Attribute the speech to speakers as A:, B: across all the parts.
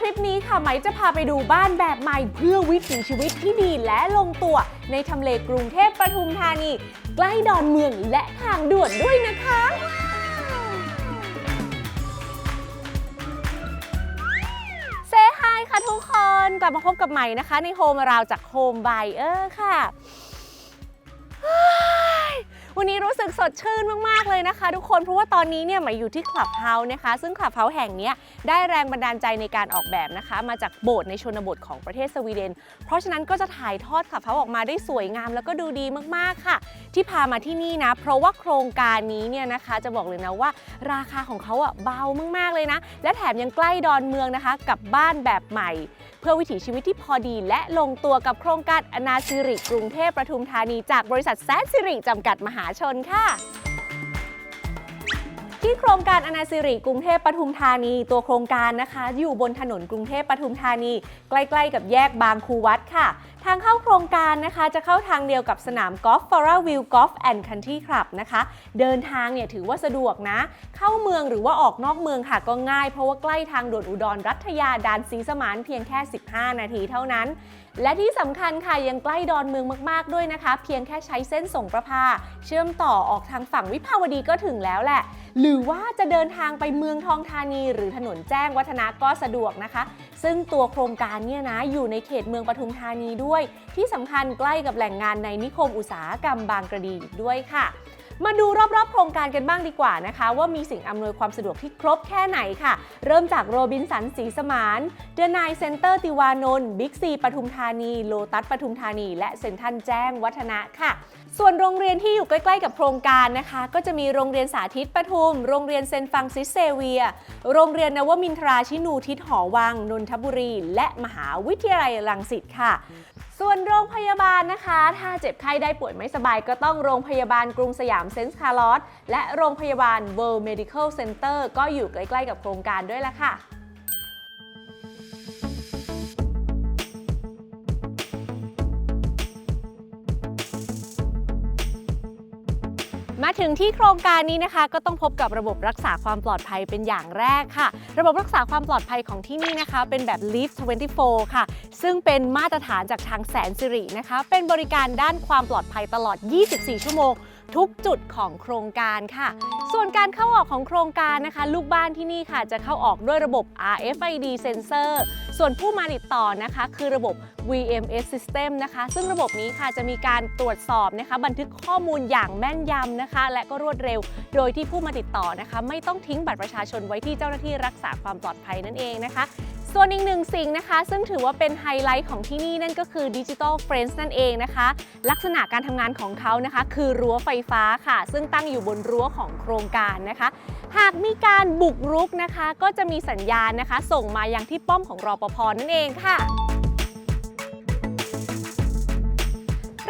A: คลิปนี้ค่ะไหมจะพาไปดูบ้านแบบใหม่เพื่อวิถีชีวิตที่ดีและลงตัว ในทำเลกรุงเทพปทุมธานี ใกล้ดอนเมืองและทางด่วนด้วยนะคะเซฮายค่ะทุกคน กลับมาพบกับใหม่นะคะ ในโฮมราวจากโฮมไบเออร์ค่ะ วันนี้รู้สึกสดชื่นมากๆเลยนะคะ ทุกคนเพราะว่าตอนนี้เนี่ยมาอยู่ที่คลับเฮาส์นะคะ ซึ่งคลับเฮาส์แห่งนี้ได้แรงบันดาลใจในการออกแบบนะคะ มาจากโบสถ์ในชนบทของประเทศสวีเดน เพราะฉะนั้นก็จะถ่ายทอดคลับเฮาส์ออกมาได้สวยงามแล้วก็ดูดีมากๆค่ะ ที่พามาที่นี่นะ เพราะว่าโครงการนี้เนี่ยนะคะจะบอกเลยนะว่า ราคาของเขาอะเบามากๆเลยนะ และแถมยังใกล้ดอนเมืองนะคะ กับบ้านแบบใหม่ เพื่อวิถีชีวิตที่พอดี และลงตัวกับโครงการอนาสิริกรุงเทพประทุมธานีจากบริษัทแซนสิริจำกัดมหาชนค่ะที่โครงการอนาสิริกรุงเทพปทุมธานี ตัวโครงการนะคะ อยู่บนถนนกรุงเทพปทุมธานี ใกล้ๆ กับแยกบางคูวัดค่ะ ทางเข้าโครงการนะคะจะเข้าทางเดียวกับสนามกอล์ฟฟอร์วิวกอล์ฟแอนด์คันทรีคลับนะคะ เดินทางเนี่ยถือว่าสะดวกนะ เข้าเมืองหรือว่าออกนอกเมืองค่ะก็ง่ายเพราะว่าใกล้ทางด่วนอุดรรัตยาดานศรีสมานเพียงแค่ 15 นาทีเท่านั้นและที่สำคัญค่ะยังใกล้ดอนเมืองมากๆด้วยนะคะ เพียงแค่ใช้เส้นส่งประพา เชื่อมต่อออกทางฝั่งวิภาวดีก็ถึงแล้วแหละ หรือว่าจะเดินทางไปเมืองทองธานี หรือถนนแจ้งวัฒนะก็สะดวกนะคะ ซึ่งตัวโครงการเนี่ยนะอยู่ในเขตเมืองปทุมธานีด้วย ที่สำคัญใกล้กับแหล่งงานในนิคมอุตสาหกรรมบางกระดีอีกด้วยค่ะ มาดูรอบๆ โครงการกันบ้างดีกว่านะคะ ว่ามีสิ่งอำนวยความสะดวกที่ครบแค่ไหนค่ะ เริ่มจากโรบินสันสีสมานเดนายเซ็นเตอร์ติวานนท์บิ๊กซีปทุมธานี โลตัสปทุมธานี และเซ็นทรัลแจ้งวัฒนะค่ะ ส่วนโรงเรียนที่อยู่ใกล้ๆ กับโครงการนะคะ ก็จะมีโรงเรียนสาธิตปทุม โรงเรียนเซนฟังซิสเซเวีย โรงเรียนนวมินทราชินูทิศหอวังนนทบุรี และมหาวิทยาลัยรังสิตค่ะ ส่วนโรงพยาบาลนะคะ ถ้าเจ็บไข้ได้ป่วยไม่สบายก็ต้องโรงพยาบาลกรุงสยามเซนส์คาร์ลอสและโรงพยาบาล World Medical Center ก็อยู่ใกล้ ๆ กับโครงการด้วยละค่ะ มาถึงที่โครงการนี้นะคะ ก็ต้องพบกับระบบรักษาความปลอดภัยเป็นอย่างแรกค่ะ ระบบรักษาความปลอดภัยของที่นี่นะคะ เป็นแบบ Live 24 ค่ะ ซึ่งเป็นมาตรฐานจากทางแสนสิรินะคะ เป็นบริการด้านความปลอดภัยตลอด 24 ชั่วโมง ทุกจุดของโครงการค่ะ ส่วนการเข้าออกของโครงการนะคะ ลูกบ้านที่นี่ค่ะ จะเข้าออกด้วยระบบ RFID sensor ส่วนผู้มาติดต่อนะคะคือระบบ VMS System นะคะ ซึ่งระบบนี้ค่ะจะมีการตรวจสอบนะคะ บันทึกข้อมูลอย่างแม่นยำนะคะ และก็รวดเร็ว โดยที่ผู้มาติดต่อนะคะ ไม่ต้องทิ้งบัตรประชาชนไว้ที่เจ้าหน้าที่รักษาความปลอดภัยนั่นเองนะคะ ส่วนอีกหนึ่งสิ่งนะคะ ซึ่งถือว่าเป็นไฮไลท์ของที่นี่นั่นก็คือ Digital Friends นั่นเองนะคะ ลักษณะการทำงานของเขานะคะ คือรั้วไฟฟ้าค่ะ ซึ่งตั้งอยู่บนรั้วของโครงการนะคะ หากมีการบุกรุกนะคะ ก็จะมีสัญญาณนะคะ ส่งมายังที่ป้อมของรอปภนั่นเองค่ะ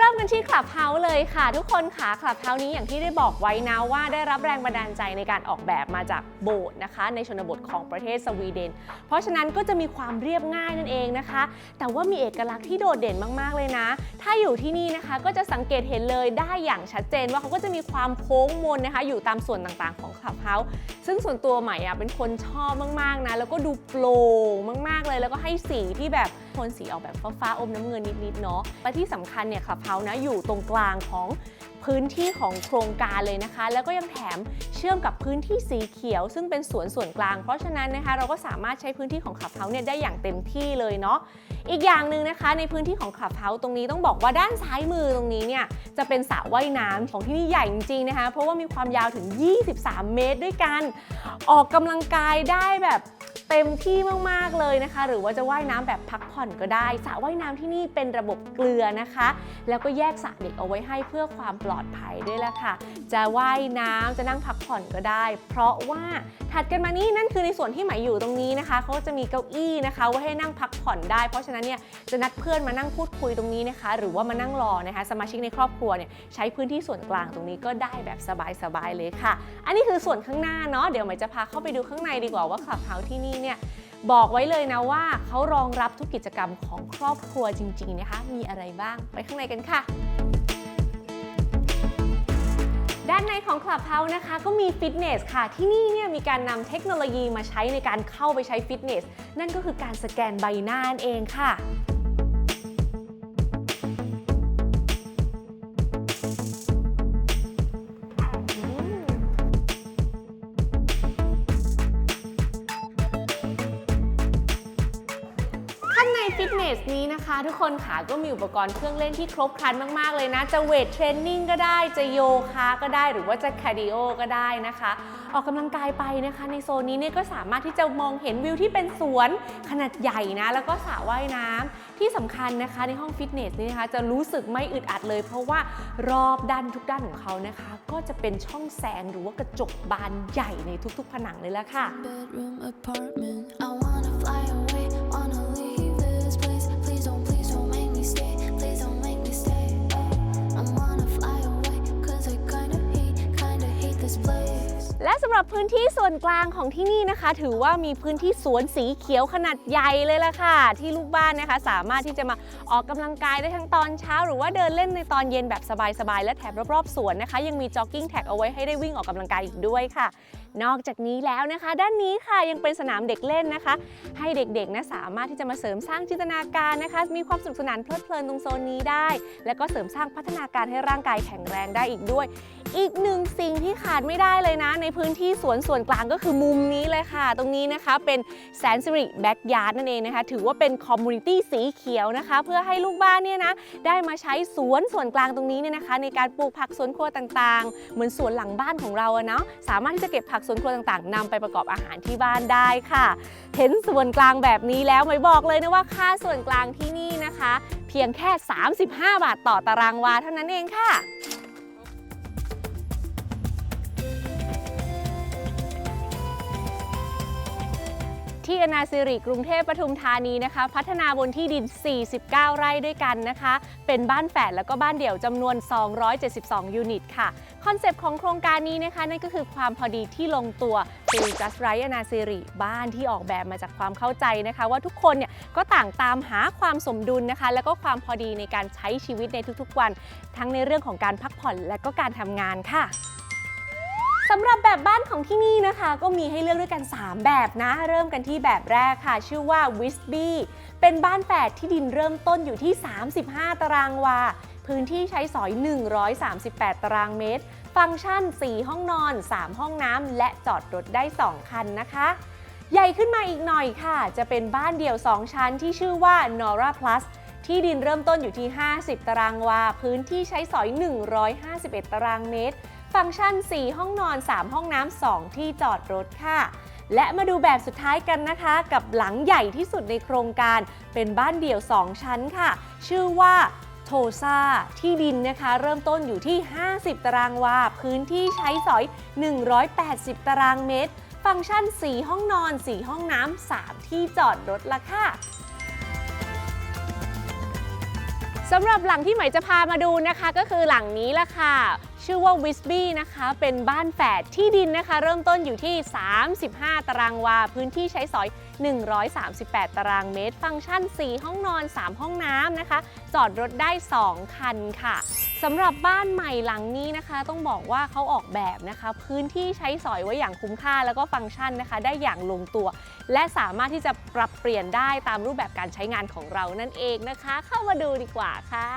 A: เริ่มกันที่คลับเฮาส์เลยค่ะ ทุกคนค่ะคลับเฮาส์นี้อย่างที่ได้บอกไว้นะว่าได้รับแรงบันดาลใจในการออกแบบมาจากโบสถ์นะคะ ในชนบทของประเทศสวีเดน เพราะฉะนั้นก็จะมีความเรียบง่ายนั่นเองนะคะ แต่ว่ามีเอกลักษณ์ที่โดดเด่นมากๆเลยนะ ถ้าอยู่ที่นี่นะคะก็จะสังเกตเห็นเลยได้อย่างชัดเจนว่าเขาก็จะมีความโค้งมนนะคะ อยู่ตามส่วนต่างๆของคลับเฮาส์ซึ่งส่วนตัวใหม่อะเป็นคนชอบมากๆนะแล้วก็ดูโปร่งมาก ๆเลย แล้วก็ให้สีที่แบบ นสีออกแบบฟ้าๆอมน้ำเงินนิดๆเนาะและที่สำคัญเนี่ยคลับเฮาส์นะอยู่ตรงกลางของพื้นที่ของโครงการเลยนะคะ แล้วก็ยังแถมเชื่อมกับพื้นที่สีเขียว ซึ่งเป็นสวนส่วนกลาง เพราะฉะนั้นนะคะเราก็สามารถใช้พื้นที่ของคลับเฮาเนี่ยได้อย่างเต็มที่เลยเนาะ อีกอย่างหนึ่งนะคะ ในพื้นที่ของคลับเฮาส์ตรงนี้ต้องบอกว่าด้านซ้ายมือตรงนี้เนี่ยจะเป็นสระว่ายน้ำของที่นี่ใหญ่จริงๆนะคะ เพราะว่ามีความยาวถึง 23 เมตรด้วยกัน ออกกำลังกายได้แบบเต็มที่มากๆเลยนะคะ หรือว่าจะว่ายน้ำแบบพักผ่อนก็ได้สระว่ายน้ำที่นี่เป็นระบบเกลือนะคะ แล้วก็แยกสระเด็กเอาไว้ให้เพื่อความปลอดภัยด้วยละค่ะ จะว่ายน้ำจะนั่งพักผ่อนก็ได้ เพราะว่าถัดกันมานี่นั่นคือในส่วนที่หมายอยู่ตรงนี้นะคะเขาก็จะมีเก้าอี้นะคะไว้ให้นั่งพักผ่อนได้เพราะะนั้นเนี่ยจะนัดเพื่อนมานั่งพูดคุยตรงนี้นะคะ หรือว่ามานั่งรอนะคะสมาชิกในครอบครัวเนี่ยใช้พื้นที่ส่วนกลางตรงนี้ก็ได้แบบสบายๆเลยค่ะ อันนี้คือส่วนข้างหน้าเนาะเดี๋ยวหมายจะพาเข้าไปดูข้างในดีกว่าว่าคลับเฮาส์ที่นี่เนี่ยบอกไว้เลยนะว่าเขารองรับทุกกิจกรรมของครอบครัวจริง ๆนะคะ มีอะไรบ้างไปข้างในกันค่ะ ด้านในของ Clubhouse นะคะ ก็มีฟิตเนสค่ะ ที่นี่เนี่ยมีการนำเทคโนโลยีมาใช้ในการเข้าไปใช้ฟิตเนส นั่นก็คือการสแกนใบหน้านั่นเองค่ะ ทุกคนค่ะก็มีอุปกรณ์เครื่องเล่นที่ครบครันมากๆเลยนะ จะเวทเทรนนิ่งก็ได้จะโยคะก็ได้หรือว่าจะคาร์ดิโอก็ได้นะคะ ออกกำลังกายไปนะคะ ในโซนนี้เนี่ยก็สามารถที่จะมองเห็นวิวที่เป็นสวนขนาดใหญ่นะ แล้วก็สระว่ายน้ำที่สำคัญนะคะ ในห้องฟิตเนสนี่นะคะจะรู้สึกไม่อึดอัดเลย เพราะว่ารอบด้านทุกด้านของเขานะคะ ก็จะเป็นช่องแสงหรือว่ากระจกบานใหญ่ในทุกๆ ผนังเลยละค่ะ และสำหรับพื้นที่ส่วนกลางของที่นี่นะคะ ถือว่ามีพื้นที่สวนสีเขียวขนาดใหญ่เลยล่ะค่ะ ที่ลูกบ้านนะคะ สามารถที่จะมาออกกำลังกายได้ทั้งตอนเช้า หรือว่าเดินเล่นในตอนเย็นแบบสบายๆและแถบรอบๆสวนนะคะ ยังมีจ็อกกิ้งแท็กเอาไว้ให้ได้วิ่งออกกำลังกายอีกด้วยค่ะ นอกจากนี้แล้วนะคะ ด้านนี้ค่ะยังเป็นสนามเด็กเล่นนะคะ ให้เด็กๆนะสามารถที่จะมาเสริมสร้างจินตนาการนะคะ มีความสนุกสนานเพลิดเพลินตรงโซนนี้ได้ แล้วก็เสริมสร้างพัฒนาการให้ร่างกายแข็งแรงได้อีกด้วย อีกหนึ่งสิ่งที่ขาดไม่ได้เลยนะ ในพื้นที่สวนส่วนกลางก็คือมุมนี้เลยค่ะ ตรงนี้นะคะเป็นแสนสิริแบ็กยาร์ดนั่นเองนะคะ ถือว่าเป็นคอมมูนิตี้สีเขียวนะคะ เพื่อให้ลูกบ้านเนี่ยนะได้มาใช้สวนส่วนกลางตรงนี้เนี่ยนะคะ ในการปลูกผักสวนครัวต่างๆ เหมือนสวนหลังบ้านของเราเนาะสามารถที่จะเก็บผักสวนครัวต่างๆนำไปประกอบอาหารที่บ้านได้ค่ะ เห็นส่วนกลางแบบนี้แล้วไม่บอกเลยนะว่าค่าส่วนกลางที่นี่นะคะ เพียงแค่ 35 บาทต่อตารางวาเท่านั้นเองค่ะ ที่อนาสิริกรุงเทพปทุมธานีนะคะ พัฒนาบนที่ดิน 49 ไร่ด้วยกันนะคะ เป็นบ้านแฝดแล้วก็บ้านเดี่ยวจำนวน 272 ยูนิตค่ะ คอนเซปต์ของโครงการนี้นะคะ นั่นก็คือความพอดีที่ลงตัวฟิลจัสไรอนาสิริบ้านที่ออกแบบมาจากความเข้าใจนะคะ ว่าทุกคนเนี่ยก็ต่างตามหาความสมดุลนะคะ แล้วก็ความพอดีในการใช้ชีวิตในทุกๆวัน ทั้งในเรื่องของการพักผ่อนและก็การทำงานค่ะ สำหรับแบบบ้านของที่นี่นะคะ ก็มีให้เลือกด้วยกัน 3 แบบนะ เริ่มกันที่แบบแรกค่ะ ชื่อว่า w i s b y เป็นบ้านแฝดที่ดินเริ่มต้นอยู่ที่ 35 ตารางวา พื้นที่ใช้สอย 138 ตารางเมตร ฟังก์ชัน 4 ห้องนอน 3 ห้องน้ำและจอดรถได้ 2 คันนะคะ ใหญ่ขึ้นมาอีกหน่อยค่ะ จะเป็นบ้านเดี่ยว 2 ชั้นที่ชื่อว่า Nora Plus ที่ดินเริ่มต้นอยู่ที่ 50 ตารางวา พื้นที่ใช้สอย 151 ตารางเมตร ฟังก์ชัน 4 ห้องนอน 3 ห้องน้ำ 2 ที่จอดรถค่ะ และมาดูแบบสุดท้ายกันนะคะ กับหลังใหญ่ที่สุดในโครงการ เป็นบ้านเดี่ยว 2 ชั้นค่ะ ชื่อว่าโทซาที่ดินนะคะเริ่มต้นอยู่ที่ 50 ตารางวา พื้นที่ใช้สอย 180 ตารางเมตร ฟังก์ชัน 4 ห้องนอน 4 ห้องน้ำ 3 ที่จอดรถละค่ะสำหรับหลังที่หมจะพามาดูนะคะ ก็คือหลังนี้ละค่ะ ชื่อว่าวิสบี้นะคะ เป็นบ้านแฝดที่ดินนะคะ เริ่มต้นอยู่ที่ 35 ตารางวา พื้นที่ใช้สอย 138 ตารางเมตร ฟังก์ชัน 4 ห้องนอน 3 ห้องน้ำนะคะ จอดรถได้ 2 คันค่ะสำหรับบ้านใหม่หลังนี้นะคะ ต้องบอกว่าเขาออกแบบนะคะ พื้นที่ใช้สอยไว้อย่างคุ้มค่า แล้วก็ฟังก์ชันนะคะ ได้อย่างลงตัว และสามารถที่จะปรับเปลี่ยนได้ตามรูปแบบการใช้งานของเรานั่นเองนะคะ เข้ามาดูดีกว่าค่ะ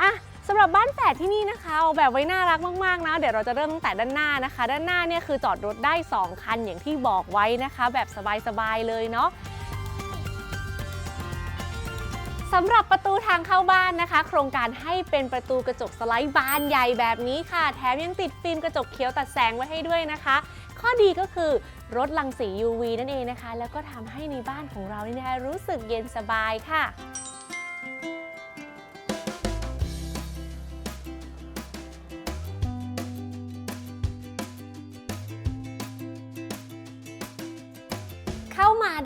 A: อะ สำหรับบ้านแฝดที่นี่นะคะออกแบบไว้น่ารักมากๆนะ เดี๋ยวเราจะเริ่มตั้งแต่ด้านหน้านะคะ ด้านหน้าเนี่ยคือจอดรถได้ 2 คันอย่างที่บอกไว้นะคะ แบบสบายๆเลยเนาะสำหรับประตูทางเข้าบ้านนะคะ โครงการให้เป็นประตูกระจกสไลด์บานใหญ่แบบนี้ค่ะ แถมยังติดฟิล์มกระจกเขียวตัดแสงไว้ให้ด้วยนะคะ ข้อดีก็คือลดรังสี UV นั่นเองนะคะ แล้วก็ทำให้ในบ้านของเรานี่นะคะรู้สึกเย็นสบายค่ะ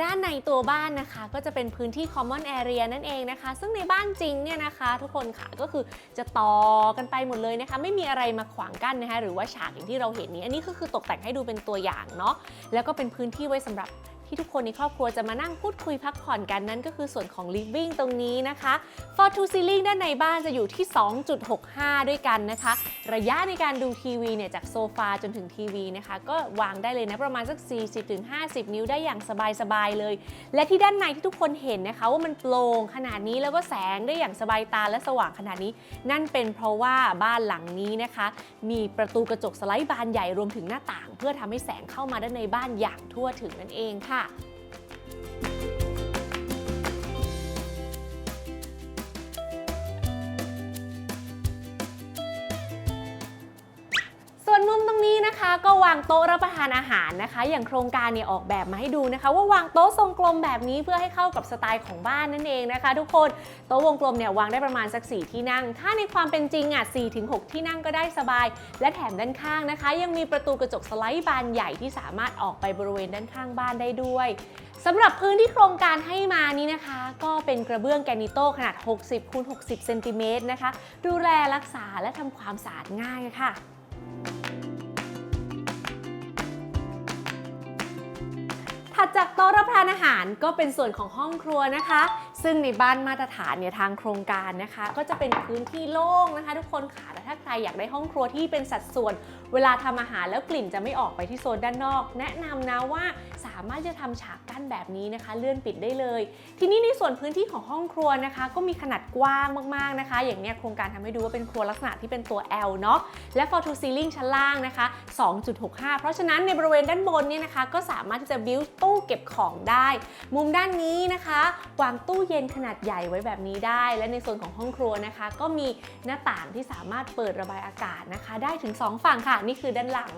A: ด้านในตัวบ้านนะคะ ก็จะเป็นพื้นที่ common area นั่นเองนะคะ ซึ่งในบ้านจริงเนี่ยนะคะ ทุกคนค่ะก็คือจะต่อกันไปหมดเลยนะคะ ไม่มีอะไรมาขวางกั้นนะคะหรือว่าฉากอย่างที่เราเห็นนี้ อันนี้ก็คือตกแต่งให้ดูเป็นตัวอย่างเนาะแล้วก็เป็นพื้นที่ไว้สำหรับ ที่ทุกคนในครอบครัวจะมานั่งพูดคุยพักผ่อนกันนั่นก็คือส่วนของ living ตรงนี้นะคะ for to ceiling ด้านในบ้านจะอยู่ที่ 2.65 ด้วยกันนะคะ ระยะในการดูทีวีเนี่ยจากโซฟาจนถึงทีวีนะคะ ก็วางได้เลยนะประมาณสัก 40-50 นิ้วได้อย่างสบายๆเลย และที่ด้านในที่ทุกคนเห็นนะคะ ว่ามันโปร่งขนาดนี้แล้วก็แสงได้อย่างสบายตาและสว่างขนาดนี้ นั่นเป็นเพราะว่าบ้านหลังนี้นะคะ มีประตูกระจกสไลด์บานใหญ่รวมถึงหน้าต่าง เพื่อทำให้แสงเข้ามาด้านในบ้านอย่างทั่วถึงนั่นเองค่ะส่ว ก็วางโต๊ะรับประทานอาหารนะคะ อย่างโครงการเนี่ยออกแบบมาให้ดูนะคะ ว่าวางโต๊ะทรงกลมแบบนี้เพื่อให้เข้ากับสไตล์ของบ้านนั่นเองนะคะ ทุกคนโต๊ะวงกลมเนี่ยวางได้ประมาณสัก4ที่นั่ง ถ้าในความเป็นจริงอะ4ถึง6ที่นั่งก็ได้สบาย และแถมด้านข้างนะคะ ยังมีประตูกระจกสไลด์บานใหญ่ที่สามารถออกไปบริเวณด้านข้างบ้านได้ด้วยสำหรับพื้นที่โครงการให้มานี้นะคะ ก็เป็นกระเบื้องแกนิโตขนาด 60คูณ60เซนติเมตรนะคะ ดูแลรักษาและทำความสะอาดง่ายค่ะ ถัดจากโต๊ะรับประทานอาหารก็เป็นส่วนของห้องครัวนะคะ ซึ่งในบ้านมาตรฐานเนี่ยทางโครงการนะคะ ก็จะเป็นพื้นที่โล่งนะคะ ทุกคนค่ะแต่ถ้าใครอยากได้ห้องครัวที่เป็นสัดส่วน เวลาทำอาหารแล้วกลิ่นจะไม่ออกไปที่โซนด้านนอก แนะนำนะว่าสามารถจะทำฉากกั้นแบบนี้นะคะ เลื่อนปิดได้เลย ทีนี้ในส่วนพื้นที่ของห้องครัวนะคะ ก็มีขนาดกว้างมากๆนะคะ อย่างเนี้ยโครงการทำให้ดูว่าเป็นครัวลักษณะที่เป็นตัว L เนาะและ for to ceiling ชั้นล่างนะคะ 2.65 เพราะฉะนั้นในบริเวณด้านบนเนี่ยนะคะก็สามารถที่จะ build ตู้เก็บของได้ มุมด้านนี้นะคะวางตู้เย็นขนาดใหญ่ไว้แบบนี้ได้ และในส่วนของห้องครัวนะคะ ก็มีหน้าต่างที่สามารถเปิดระบายอากาศนะคะ ได้ถึง 2 ฝั่งค่ะนี่คือด้านหลัง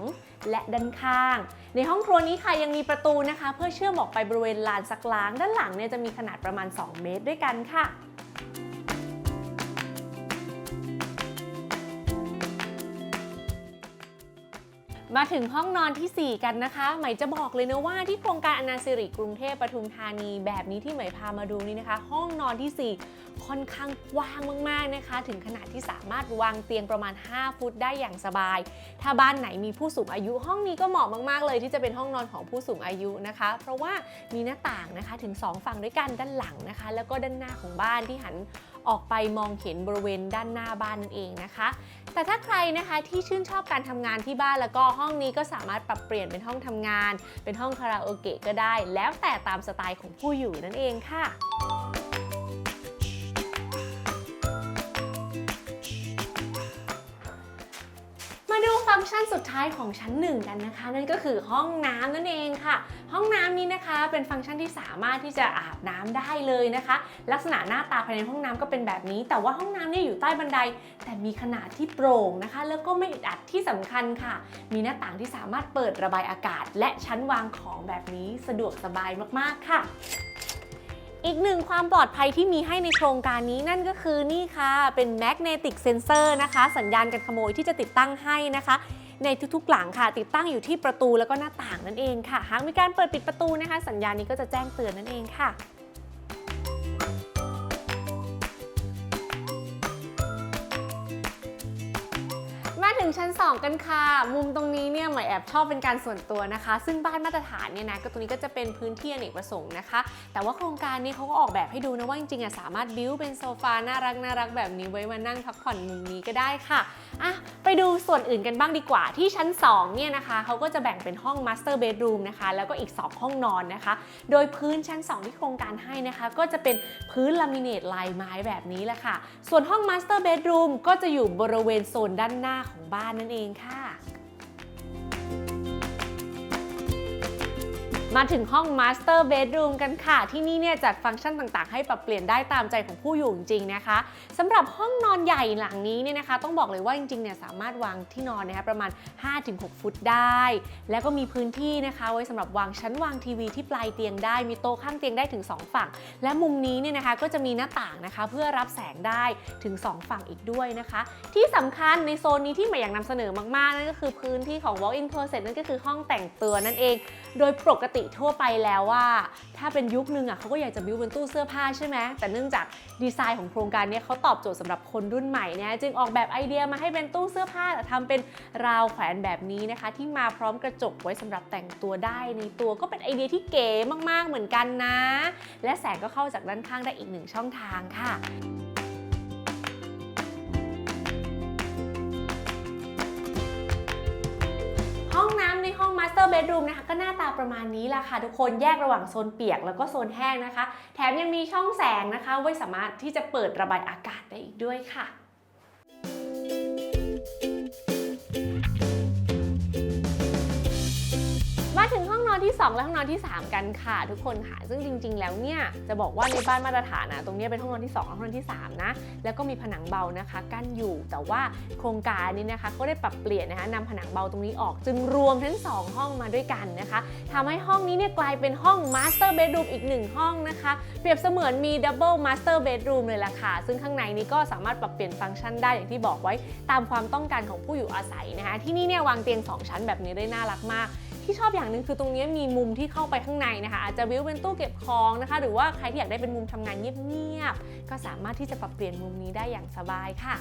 A: และด้านข้าง ในห้องครัวนี้ค่ะยังมีประตูนะคะ เพื่อเชื่อมออกไปบริเวณลานซักล้าง ด้านหลังเนี่ยจะมีขนาดประมาณ 2 เมตรด้วยกันค่ะมาถึงห้องนอนทีสี่4 กันนะคะ หมายจะบอกเลยนะว่าที่โครงการอนาสิริกรุงเทพปทุมธานีแบบนี้ที่หมายพามาดูนี่นะคะ ห้องนอนทีสี่4 ค่อนข้างกว้างมากๆนะคะ ถึงขนาดที่สามารถวางเตียงประมาณ 5 ฟุตได้อย่างสบาย ถ้าบ้านไหนมีผู้สูงอายุห้องนี้ก็เหมาะมากๆ เลยที่จะเป็นห้องนอนของผู้สูงอายุนะคะ เพราะว่ามีหน้าต่างนะคะถึง 2 ฝั่งด้วยกันด้านหลังนะคะ แล้วก็ด้านหน้าของบ้านที่หันออกไปมองเห็นบริเวณด้านหน้าบ้านนั่นเองนะคะ แต่ถ้าใครนะคะที่ชื่นชอบการทำงานที่บ้านแล้วก็ห้องนี้ก็สามารถปรับเปลี่ยนเป็นห้องทำงาน เป็นห้องคาราโอเกะก็ได้ แล้วแต่ตามสไตล์ของผู้อยู่นั่นเองค่ะ ฟังก์ชันสุดท้ายของชั้นหนึ่งกันนะคะ นั่นก็คือห้องน้ำนั่นเองค่ะ ห้องน้ำนี้นะคะ เป็นฟังก์ชันที่สามารถที่จะอาบน้ำได้เลยนะคะ ลักษณะหน้าตาภายในห้องน้ำก็เป็นแบบนี้ แต่ว่าห้องน้ำเนี่ยอยู่ใต้บันได แต่มีขนาดที่โปร่งนะคะ แล้วก็ไม่อึดอัดที่สำคัญค่ะ มีหน้าต่างที่สามารถเปิดระบายอากาศ และชั้นวางของแบบนี้สะดวกสบายมากๆค่ะ อีกหนึ่งความปลอดภัยที่มีให้ในโครงการนี้นั่นก็คือนี่ค่ะ เป็นแมกเนติกเซนเซอร์นะคะ สัญญาณการขโมยที่จะติดตั้งให้นะคะ ในทุกๆหลังค่ะ ติดตั้งอยู่ที่ประตูแล้วก็หน้าต่างนั่นเองค่ะ หากมีการเปิดปิดประตูนะคะ สัญญาณนี้ก็จะแจ้งเตือนนั่นเองค่ะ งชั้น 2 กันค่ะ มุมตรงนี้เนี่ยหมายแอบชอบเป็นการส่วนตัวนะคะ ซึ่งบ้านมาตรฐานเนี่ยนะก็ตรงนี้ก็จะเป็นพื้นที่อเนกประสงค์นะคะ แต่ว่าโครงการนี้เขาก็ออกแบบให้ดูนะว่าจริงๆอะสามารถบิวเป็นโซฟาน่ารักน่ารักแบบนี้ไว้มานั่งพักผ่อนมุมนี้ก็ได้ค่ะอะไปดูส่วนอื่นกันบ้างดีกว่าที่ชั้น 2 เนี่ยนะคะเขาก็จะแบ่งเป็นห้อง Master Bedroom นะคะ แล้วก็อีก 2 ห้องนอนนะคะ โดยพื้นชั้น 2 ที่โครงการให้นะคะ ก็จะเป็นพื้นลามิเนตลายไม้แบบนี้แหละค่ะ ส่วนห้อง Master Bedroom ก็จะอยู่บริเวณโซนด้านหน้าของบ้านนั่นเองค่ะ มาถึงห้อง Master Bedroom กันค่ะ ที่นี่เนี่ยจัดฟังก์ชันต่างๆ ให้ปรับเปลี่ยนได้ตามใจของผู้อยู่จริงนะคะสำหรับห้องนอนใหญ่หลังนี้เนี่ยนะคะ ต้องบอกเลยว่าจริงๆเนี่ยสามารถวางที่นอนนะคะประมาณ 5-6 ฟุตได้ แล้วก็มีพื้นที่นะคะไว้สำหรับวางชั้นวางทีวีที่ปลายเตียงได้ มีโต๊ะข้างเตียงได้ถึง 2 ฝั่ง และมุมนี้เนี่ยนะคะก็จะมีหน้าต่างนะคะ เพื่อรับแสงได้ถึง 2 ฝั่งอีกด้วยนะคะ ที่สำคัญในโซนนี้ที่หมายอยากนำเสนอมากๆนั่นก็คือพื้นที่ของ walk-in closet นั่นก็คือห้องแต่งตัวนั่นเอง โดยปกติทั่วไปแล้วว่า ถ้าเป็นยุคนึงอะเขาก็อยากจะบิวเป็นตู้เสื้อผ้าใช่ไหมแต่เนื่องจากดีไซน์ของโครงการนี้เขาตอบโจทย์สำหรับคนรุ่นใหม่นี่จึงออกแบบไอเดียมาให้เป็นตู้เสื้อผ้าแต่ทำเป็นราวแขวนแบบนี้นะคะ ที่มาพร้อมกระจกไว้สำหรับแต่งตัวได้ในตัวก็เป็นไอเดียที่เก๋มาก ๆเหมือนกันนะ และแสงก็เข้าจากด้านข้างได้อีกหนึ่งช่องทางค่ะห้องน้ำในห้อง Master Bedroom นะคะก็หน้าตาประมาณนี้ละค่ะทุกคนแยกระหว่างโซนเปียกแล้วก็โซนแห้งนะคะ แถมยังมีช่องแสงนะคะ ไว้สามารถที่จะเปิดระบายอากาศได้อีกด้วยค่ะ ที่ 2 และห้องนอนที่ 3 กันค่ะ ทุกคนค่ะ ซึ่งจริง ๆ แล้วเนี่ยจะบอกว่าในบ้านมาตรฐานนะตรงนี้เป็นห้องนอนที่2และห้องนอนที่ 3 นะ แล้วก็มีผนังเบานะคะกั้นอยู่ แต่ว่าโครงการนี้นะคะก็ได้ปรับเปลี่ยนนะคะนำผนังเบาตรงนี้ออกจึงรวมทั้ง 2 ห้องมาด้วยกันนะคะทำให้ห้องนี้เนี่ยกลายเป็นห้อง Master Bedroom อีก 1 ห้องนะคะ เปรียบเสมือนมี Double Master Bedroom เลยล่ะค่ะ ซึ่งข้างในนี้ก็สามารถปรับเปลี่ยนฟังก์ชันได้อย่างที่บอกไว้ตามความต้องการของผู้อยู่อาศัยนะคะที่นี่เนี่ยวางเตียง 2 ชั้นแบบนี้ได้น่ารักมาก ที่ชอบอย่างหนึ่งคือตรงนี้มีมุมที่เข้าไปข้างในนะคะ อาจจะวิวเป็นตู้เก็บของนะคะ หรือว่าใครที่อยากได้เป็นมุมทำงานเงียบๆก็สามารถที่จะปรับเปลี่ยนมุมนี้ได้อย่างสบายค่ะ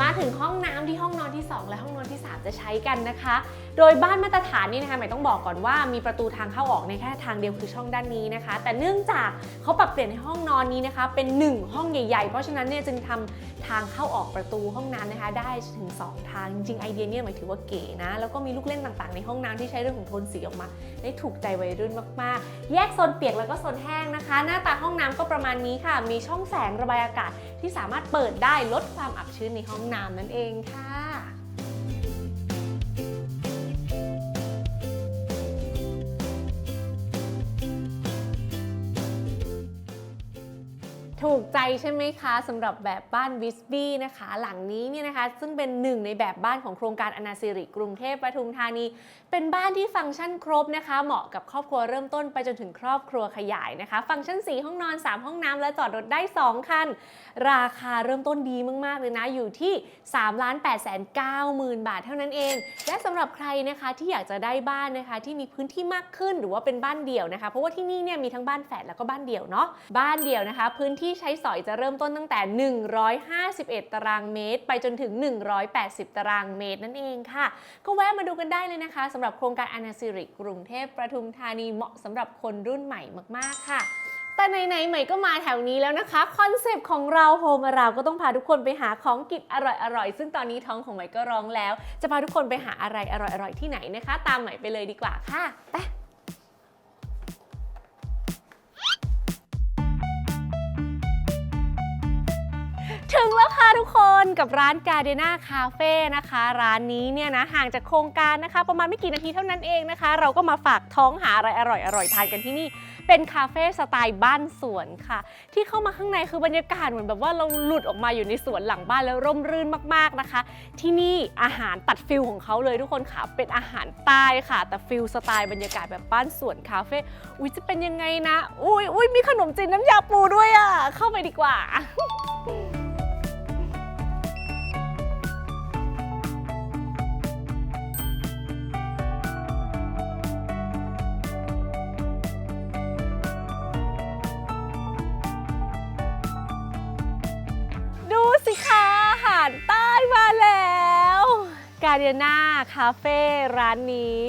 A: มาถึงห้องน้ำ จะใช้กันนะคะ โดยบ้านมาตรฐานนี่นะคะหมายต้องบอกก่อนว่ามีประตูทางเข้าออกในแค่ทางเดียวคือช่องด้านนี้นะคะ แต่เนื่องจากเขาปรับเปลี่ยนในห้องนอนนี้นะคะ เป็น 1 ห้องใหญ่ๆ เพราะฉะนั้นเนี่ยจึงทำทางเข้าออกประตูห้องน้ำนะคะ ได้ถึง 2 ทางจริงๆไอเดียเนี่ยหมายถือว่าเก๋นะ แล้วก็มีลูกเล่นต่างๆ ในห้องน้ำที่ใช้เรื่องของโทนสีออกมา ได้ถูกใจวัยรุ่นมากๆ แยกโซนเปียกแล้วก็โซนแห้งนะคะ หน้าตาห้องน้ำก็ประมาณนี้ค่ะ มีช่องแสงระบายอากาศที่สามารถเปิดได้ลดความอับชื้นในห้องน้ำนั่นเองค่ะ ถูกใจใช่ไหมคะสำหรับแบบบ้านวิสบี้นะคะ หลังนี้เนี่ยนะคะ ซึ่งเป็นหนึ่งในแบบบ้านของโครงการอนาสิริกรุงเทพปทุมธานี เป็นบ้านที่ฟังก์ชันครบนะคะ เหมาะกับครอบครัวเริ่มต้นไปจนถึงครอบครัวขยายนะคะ ฟังก์ชัน 4 ห้องนอน 3 ห้องน้ำและจอดรถได้ 2 คัน ราคาเริ่มต้นดีมาก ๆ เลยนะ อยู่ที่ 3 8 9 0 0 0 0 บาทเท่านั้นเอง และสำหรับใครนะคะที่อยากจะได้บ้านนะคะ ที่มีพื้นที่มากขึ้นหรือว่าเป็นบ้านเดี่ยวนะคะ เพราะว่าที่นี่เนี่ยมีทั้งบ้านแฝดแล้วก็บ้านเดี่ยวเนาะบ้านเดี่ยวนะคะ พื้นที่ใช้สอยจะเริ่มต้นตั้งแต่ 151 ตารางเมตร ไปจนถึง 180 ตารางเมตรนั่นเองค่ะ ก็แวะมาดูกันได้เลยนะคะสำหรับโครงการอนาสิริกรุงเทพประทุมธานีเหมาะสำหรับคนรุ่นใหม่มาก ๆ ค่ะแต่ไหนๆใหม่ก็มาแถวนี้แล้วนะคะคอนเซปต์ของเราโฮมเราก็ต้องพาทุกคนไปหาของกินอร่อยๆ ซึ่งตอนนี้ท้องของใหม่ก็ร้องแล้ว จะพาทุกคนไปหาอะไรอร่อยๆที่ไหนนะคะ ตามใหม่ไปเลยดีกว่าค่ะไป ถึงแล้วค่ะทุกคนกับร้านกาเดนาคาเฟ่นะคะ ร้านนี้เนี่ยนะห่างจากโครงการนะคะ ประมาณไม่กี่นาทีเท่านั้นเองนะคะ เราก็มาฝากท้องหาอะไรอร่อยอร่อยๆทานกันที่นี่ เป็นคาเฟ่สไตล์บ้านสวนค่ะ ที่เข้ามาข้างในคือบรรยากาศเหมือนแบบว่าเราหลุดออกมาอยู่ในสวนหลังบ้านแล้วร่มรื่นมากๆนะคะ ที่นี่อาหารตัดฟิลของเขาเลยทุกคนค่ะเป็นอาหารใต้ค่ะ แต่ฟิลสไตล์บรรยากาศแบบบ้านสวนคาเฟ่อุ้ยจะเป็นยังไงนะอุ้ยอุ้ยมีขนมจีนน้ำยาปูด้วยอะเข้าไปดีกว่าาเดียนาคาเฟ่ร้านนี้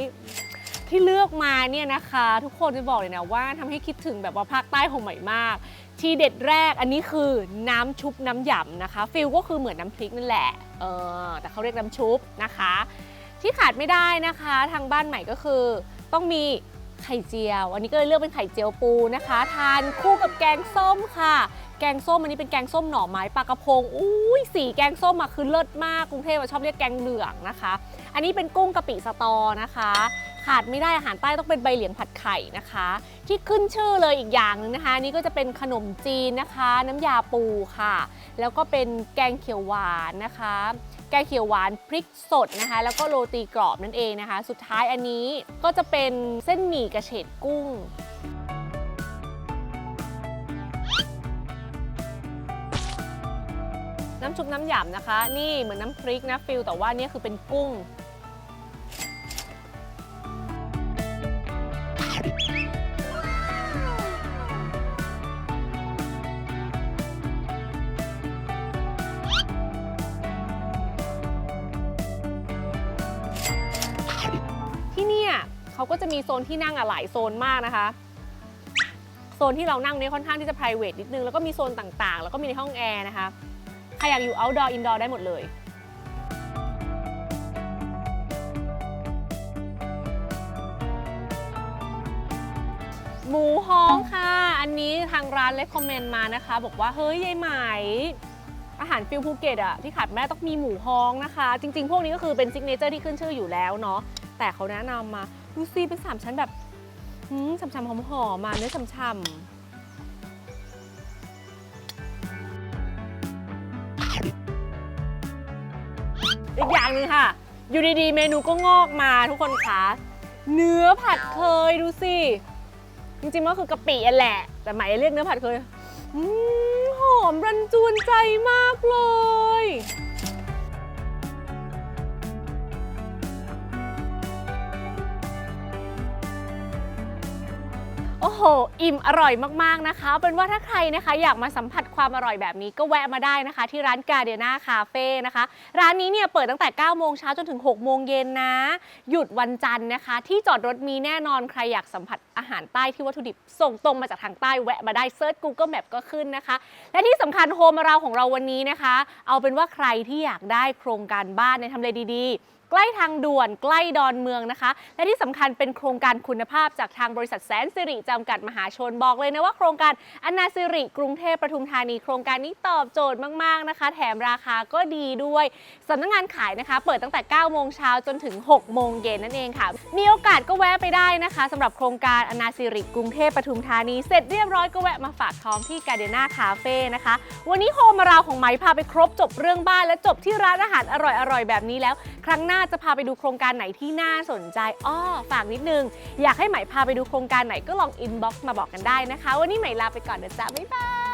A: ที่เลือกมาเนี่ยนะคะ ทุกคนจะบอกเลยนะว่าทำให้คิดถึงแบบว่าภาคใต้ของใหม่มาก ทีเด็ดแรกอันนี้คือน้ำชุบน้ำหยำนะคะฟิลก็คือเหมือนน้ำพริกนั่นแหละเออแต่เขาเรียกน้ำชุบนะคะ ที่ขาดไม่ได้นะคะ ทางบ้านใหม่ก็คือต้องมี ไข่เจียว อันนี้ก็เลยเลือกเป็นไข่เจียวปูนะคะ ทานคู่กับแกงส้มค่ะ แกงส้มอันนี้เป็นแกงส้มหน่อไม้ปลากระพงอุ้ยสีแกงส้มอะคือเลิศมากกรุงเทพชอบเรียกแกงเหลืองนะคะ อันนี้เป็นกุ้งกะปิสตอนะคะ ขาดไม่ได้อาหารใต้ต้องเป็นใบเหลียงผัดไข่นะคะ ที่ขึ้นชื่อเลยอีกอย่างหนึงนะคะ นี่ก็จะเป็นขนมจีนนะคะ น้ำยาปูค่ะ แล้วก็เป็นแกงเขียวหวานนะคะ แกงเขียวหวานพริกสดนะคะ แล้วก็โรตีกรอบนั่นเองนะคะ สุดท้ายอันนี้ก็จะเป็นเส้นหมี่กระเฉดกุ้งน้ำชุบน้ำหยำนะคะ นี่เหมือนน้ำพริกนะฟิลแต่ว่านี่คือเป็นกุ้ง มีโซนที่นั่งอะหลายโซนมากนะคะโซนที่เรานั่งเนี่ยค่อนข้างที่จะ private นิดนึงแล้วก็มีโซนต่างๆ แล้วก็มีในห้องแอร์นะคะใครอยากอยู่ outdoor indoor ได้หมดเลยหมูฮ้องค่ะ อันนี้ทางร้านเล c คอมเมนต์มานะคะ บอกว่าเฮ้ยยายไหม อาหารฟิลภูเก็ตอะที่ขาดไม่ต้องมีหมูฮ้องนะคะ จริง ๆ พวกนี้ก็คือเป็นซิกเนเจอร์ที่ขึ้นชื่ออยู่แล้วเนาะแต่เขาแนะนำมา ดูซีเป็น3ชั้นแบบหืมฉ่ำๆหอมๆมาเนื้อฉ่ำๆอีกอย่างหนึ่งค่ะ อยู่ดีๆ เมนูก็งอกมาทุกคนคะเนื้อผัดเคยดูสิ จริงๆมันก็คือกะปิอะแหละ แต่หมายเรียกเนื้อผัดเคยอืมหอมรันจวนใจมากเลย โห อิ่มอร่อยมากๆนะคะ เป็นว่าถ้าใครนะคะอยากมาสัมผัสความอร่อยแบบนี้ก็แวะมาได้นะคะ ที่ร้านกาเดียนาคาเฟ่นะคะ ร้านนี้เนี่ยเปิดตั้งแต่ 9 โมงเช้าจนถึง 6 โมงเย็นนะ หยุดวันจันทร์นะคะ ที่จอดรถมีแน่นอนใครอยากสัมผัสอาหารใต้ที่วัตถุดิบส่งตรงมาจากทางใต้แวะมาได้เซิร์ช Google Map ก็ขึ้นนะคะ และที่สำคัญโฮมเราของเราวันนี้นะคะ เอาเป็นว่าใครที่อยากได้โครงการบ้านในทำเลดีๆ ใกล้ทางด่วนใกล้ดอนเมืองนะคะ และที่สำคัญเป็นโครงการคุณภาพจากทางบริษัทแสนสิริจำกัดมหาชนบอกเลยนะว่าโครงการอนาสิริกรุงเทพปทุมธานี โครงการนี้ตอบโจทย์มาก ๆนะคะ แถมราคาก็ดีด้วยสำนักงานขายนะคะ เปิดตั้งแต่ 9 โมงเช้าจนถึง 6 โมงเย็นนั่นเองค่ะ มีโอกาสก็แวะไปได้นะคะสำหรับโครงการอนาสิริกรุงเทพปทุมธานี เสร็จเรียบร้อยก็แวะมาฝากท้องที่กาเดนาคาเฟ่นะคะ วันนี้โฮมมาราวของไหมพาไปครบจบเรื่องบ้านและจบที่ร้านอาหารอร่อยๆแบบนี้แล้ว ครั้งหน้าจะพาไปดูโครงการไหนที่น่าสนใจอ้อฝากนิดนึง อยากให้ไหมพาไปดูโครงการไหนก็ลองอินบ็อกซ์มาบอกกันได้นะคะ วันนี้ไหมลาไปก่อนนะจ๊ะบ๊ายบาย